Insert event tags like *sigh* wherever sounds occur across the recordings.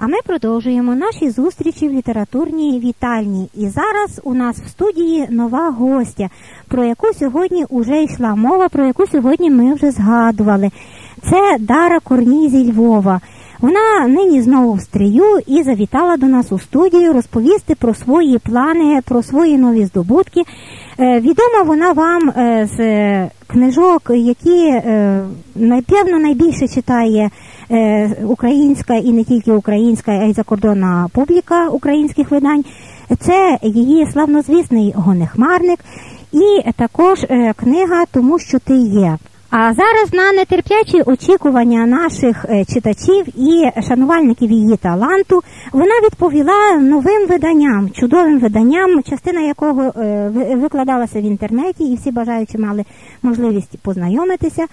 А ми продовжуємо наші зустрічі в літературній вітальні. І зараз у нас в студії нова гостя, про яку сьогодні вже йшла мова, про яку сьогодні ми вже згадували. Це Дара Корній зі Львова. Вона нині знову в стрію і завітала до нас у студію розповісти про свої плани, про свої нові здобутки. Е, відома вона вам е, з книжок, які е, напевно найбільше читає українська і не тільки українська, а й закордонна публіка українських видань. Це її славнозвісний гонехмарник і також книга Тому що ти є. А зараз на нетерплячі очікування наших е, читачів і шанувальників її таланту вона відповіла новим виданням, чудовим виданням, частина якого е, викладалася в інтернеті, і всі бажаючі мали можливість познайомитися.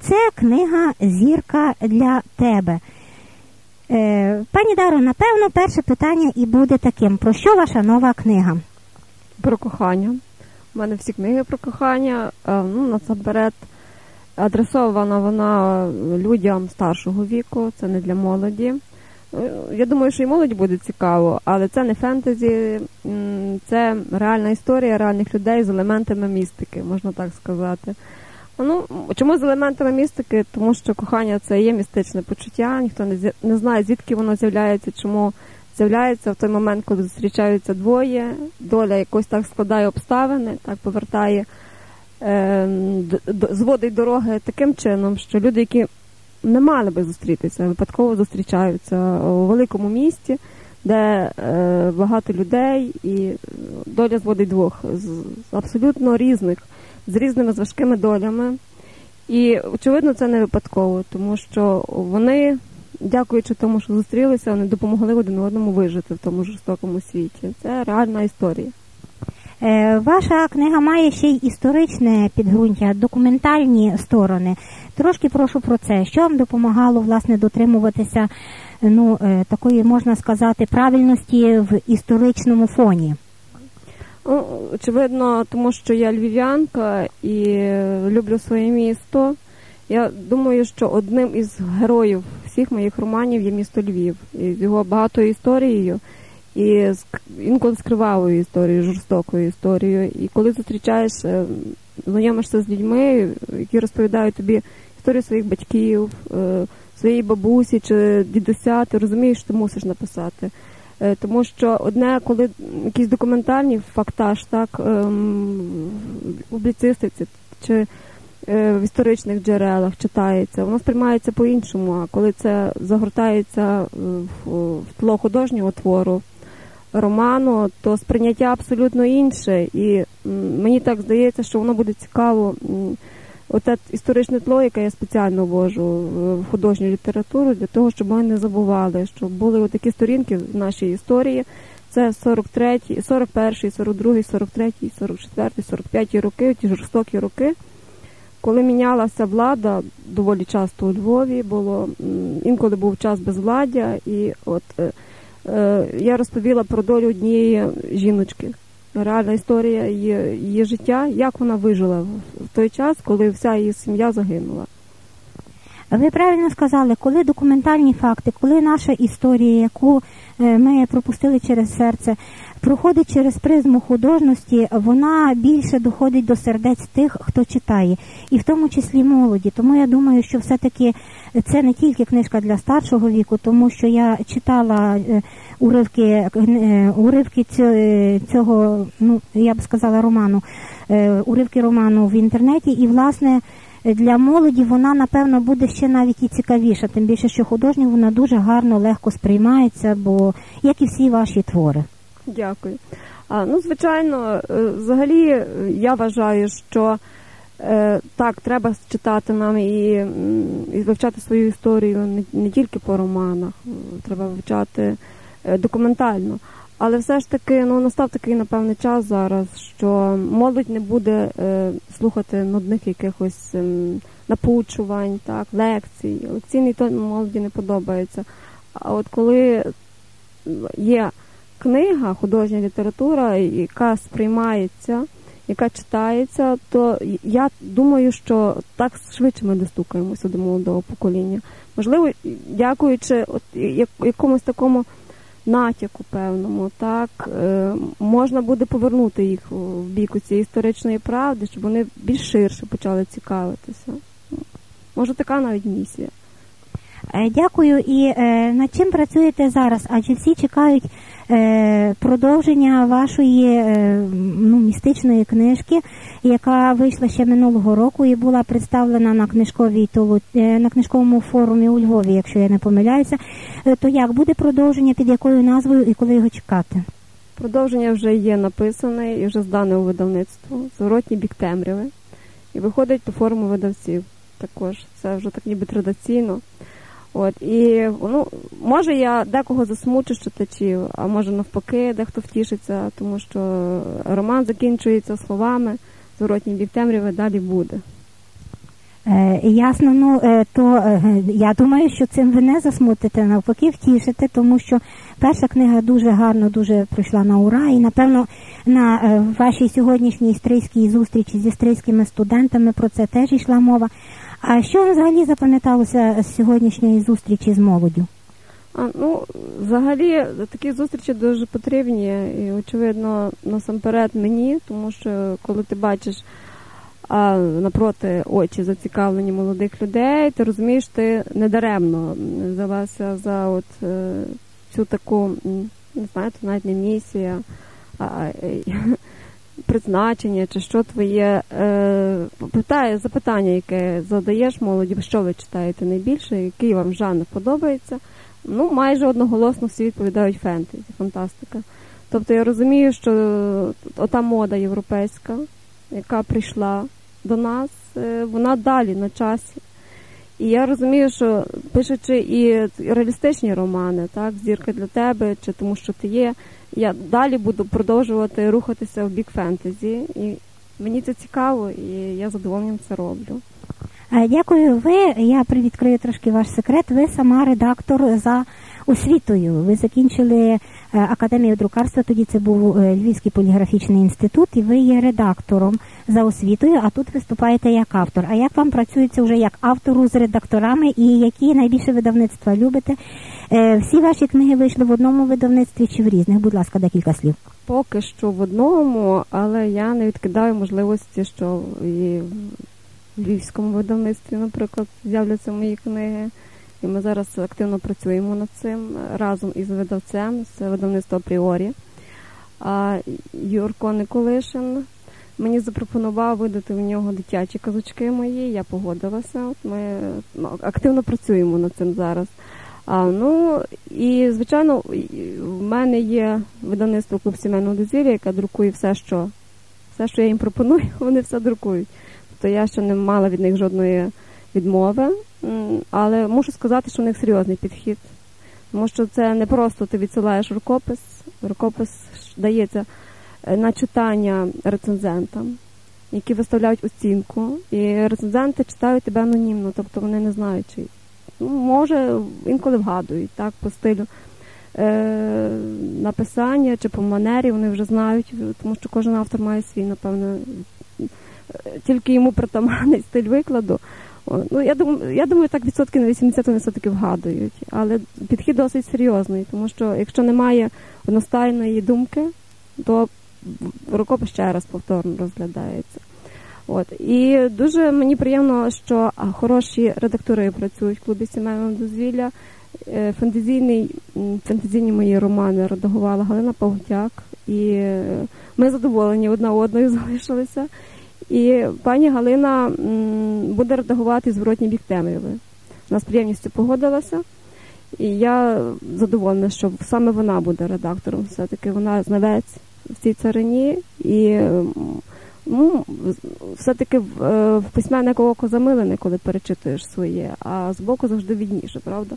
Це книга Зірка для тебе. Е, пані Даро, напевно, перше питання і буде таким: про що ваша нова книга? Про кохання. У мене всі книги про кохання. Ну, насамперед. Адресована вона людям старшого віку, це не для молоді. Я думаю, що і молодь буде цікаво, але це не фентезі, це реальна історія реальних людей з елементами містики, можна так сказати. Ну, Чому з елементами містики? Тому що кохання це є містичне почуття, ніхто не не знає, звідки воно з'являється, чому з'являється в той момент, коли зустрічаються двоє, доля якось так складає обставини, так повертає. Ем, зводить дороги таким чином, що люди, які не мали би зустрітися, випадково зустрічаються у великому місті, де е, багато людей, і доля зводить двох з абсолютно різних, з різними з важкими долями. І очевидно, це не випадково, тому що вони, дякуючи тому, що зустрілися, вони допомогли один одному вижити в тому жорстокому світі. Це реальна історія. Е, ваша книга має ще й історичне підґрунтя, документальні сторони. Трошки прошу про це. Що вам допомагало власне дотримуватися ну, е, такої, можна сказати, правильності в історичному фоні? Очевидно, тому що я львів'янка і люблю своє місто. Я думаю, що одним із героїв всіх моїх романів є місто Львів і з його багатою історією і інколи з кривавою історією, жорстокою історією. І коли зустрічаєш, е, знайомишся з людьми, які розповідають тобі історію своїх батьків, е, своєї бабусі чи дідуся, ти розумієш, що ти мусиш написати. Е, тому що одне, коли якісь документальні фактаж, так ем, в публіцистиці чи в історичних джерелах читається, воно сприймається по-іншому. А коли це загортається в тло художнього твору, роману, то сприйняття абсолютно інше. І мені так здається, що воно буде цікаво. Оте історичне тло, яке я спеціально ввожу в художню літературу, для того, щоб ми не забували, щоб були такі сторінки в нашій історії. Це 43, 41, 42, 43, 44, 45 роки, ті жорстокі роки, коли мінялася влада доволі часто у Львові, було інколи був час безвладдя, і от Е, я розповіла про долю однієї жіночки. Реальна історія її, її життя, як вона вижила в той час, коли вся її сім'я загинула. Ви правильно сказали, коли документальні факти, коли наша історія, яку е, ми пропустили через серце, проходить через призму художності, вона більше доходить до сердець тих, хто читає, і в тому числі молоді. Тому я думаю, що все-таки це не тільки книжка для старшого віку, тому що я читала е, уривки е, уривки цього, ну я б сказала, роману, уривки роману в інтернеті, і власне для молоді вона, напевно, буде ще навіть і цікавіша, тим більше, що художньо вона дуже гарно, легко сприймається, бо як і всі ваші твори. Дякую. А, Ну, звичайно, е, взагалі я вважаю, що е, так, треба читати нам і і вивчати свою історію не, не тільки по романах, треба вивчати е, документально. Але все ж таки ну настав такий напевний час зараз, що молодь не буде е, слухати нудних якихось е, напучувань, так, лекцій. Лекційний тон молоді не подобається. А от коли є книга, художня література, яка сприймається, яка читається, то я думаю, що так швидше ми достукаємося до молодого покоління. Можливо, дякуючи от якомусь такому натяку певному, так е, можна буде повернути їх в бік цієї історичної правди, щоб вони більш ширше почали цікавитися. Може, така навіть місія. Е, дякую. І е, над чим працюєте зараз? Адже всі чекають е, продовження вашої ну, містичної книжки, яка вийшла ще минулого року і була представлена на книжковій на книжковому форумі у Львові, якщо я не помиляюся. То як буде продовження, під якою назвою і коли його чекати? Продовження вже є написане і вже здане у видавництво. Зворотній бік темряви. І виходить по форму видавців. Також це вже так ніби традиційно. От і ну може я декого засмучу читачів, а може навпаки, дехто втішиться, тому що роман закінчується словами зворотній бік темряви далі буде. Е, Ясно, ну е, то е, я думаю, що цим ви не засмутите, навпаки, втішите, тому що перша книга дуже гарно, дуже пройшла на ура, і напевно на е, вашій сьогоднішній стрийській зустрічі зі стрийськими студентами про це теж йшла мова. А що вам взагалі запам'яталося з сьогоднішньої зустрічі з молоддю? А, ну, взагалі, такі зустрічі дуже потрібні, і, очевидно, насамперед мені, тому що коли ти бачиш а, напроти очі зацікавлені молодих людей, ти розумієш, ти недаремно взялася за от е, цю таку, не знаю, навіть не місія. А *laughs* призначення, чи що твоє е, питає запитання, яке задаєш молоді, що ви читаєте найбільше, який вам жанр подобається. Ну, майже одноголосно всі відповідають фентезі, фантастика. Тобто я розумію, що ота мода європейська, яка прийшла до нас, е, вона далі на часі. І я розумію, що пишучи і реалістичні романи, так, зірка для тебе, чи тому, що ти є, я далі буду продовжувати рухатися в бік фентезі. І мені це цікаво, і я задоволенням це роблю. Е, дякую. Ви я привідкрию трошки ваш секрет. Ви сама редактор за освітою. Ви закінчили е, академію друкарства. Тоді це був е, Львівський поліграфічний інститут, і ви є редактором за освітою. А тут виступаєте як автор. А як вам працюється вже як автору з редакторами, і які найбільше видавництва любите? Всі ваші книги вийшли в одному видавництві чи в різних? Будь ласка, декілька слів. Поки що в одному, але я не відкидаю можливості, що і в львівському видавництві, наприклад, з'являться мої книги. І ми зараз активно працюємо над цим разом із видавцем з видавництва Апріорі. Юрко Николишин мені запропонував видати в нього дитячі казочки мої. Я погодилася. Ми ну, активно працюємо над цим зараз. А, Ну і звичайно, в мене є видавництво клуб сімейного дозвілля, яке друкує все, що все, що я їм пропоную, *laughs* вони все друкують то я ще не мала від них жодної відмови. Але мушу сказати, що у них серйозний підхід. Тому що це не просто ти відсилаєш рукопис, рукопис дається е, на читання рецензентам, які виставляють оцінку, і рецензенти читають тебе анонімно, тобто вони не знають, чи ну, може інколи вгадують так, по стилю е, написання чи по манері, вони вже знають, тому що кожен автор має свій, напевно, тільки йому притаманний стиль викладу. Ну, Я думаю, я думаю, так відсотки на 80 вони все-таки вгадують. Але підхід досить серйозний, тому що якщо немає одностайної думки, то рукопис ще раз повторно розглядається. От. І дуже мені приємно, що хороші редактори працюють в клубі сімейного дозвілля. Е, фантазійний, фантазійні мої романи редагувала Галина Погутяк, і ми задоволені одна одною *laughs* залишилися. І пані Галина буде редагувати зворотній бік темряви. Вона з приємністю погодилася, і я задоволена, що саме вона буде редактором. Все-таки вона знавець в цій царині, і ну, все-таки е, в письменнику око замилене, коли перечитуєш своє, а з боку завжди відніше, правда?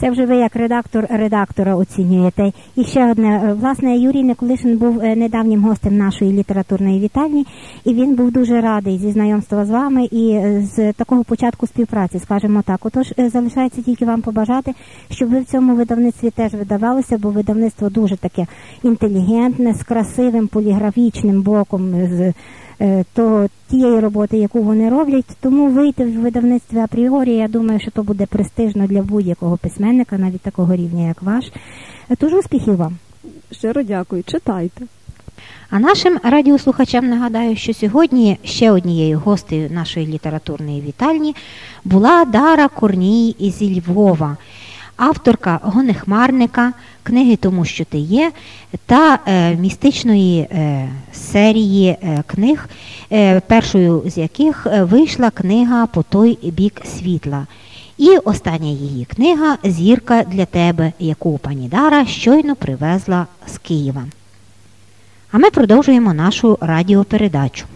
Це вже ви як редактор редактора оцінюєте. І ще одне, е, власне, Юрій Николишин був е, недавнім гостем нашої літературної вітальні, і він був дуже радий зі знайомства з вами і е, з такого початку співпраці, скажімо так. Отож, залишається тільки вам побажати, щоб ви в цьому видавництві теж видавалися, бо видавництво дуже таке інтелігентне, з красивим поліграфічним боком. з е, то тієї роботи, яку вони роблять, тому вийти в видавництві апріорі, я думаю, що то буде престижно для будь-якого письменника, навіть такого рівня, як ваш. Е, Тож успіхів вам. Щиро дякую, читайте. А нашим радіослухачам нагадаю, що сьогодні ще однією гостею нашої літературної вітальні була Дара Корній із Львова, авторка Гонехмарника, книги Тому, що ти є, та е, містичної е, серії е, книг, е, першою з яких е, вийшла книга По той бік світла. І остання її книга Зірка для тебе, яку пані Дара щойно привезла з Києва. А ми продовжуємо нашу радіопередачу.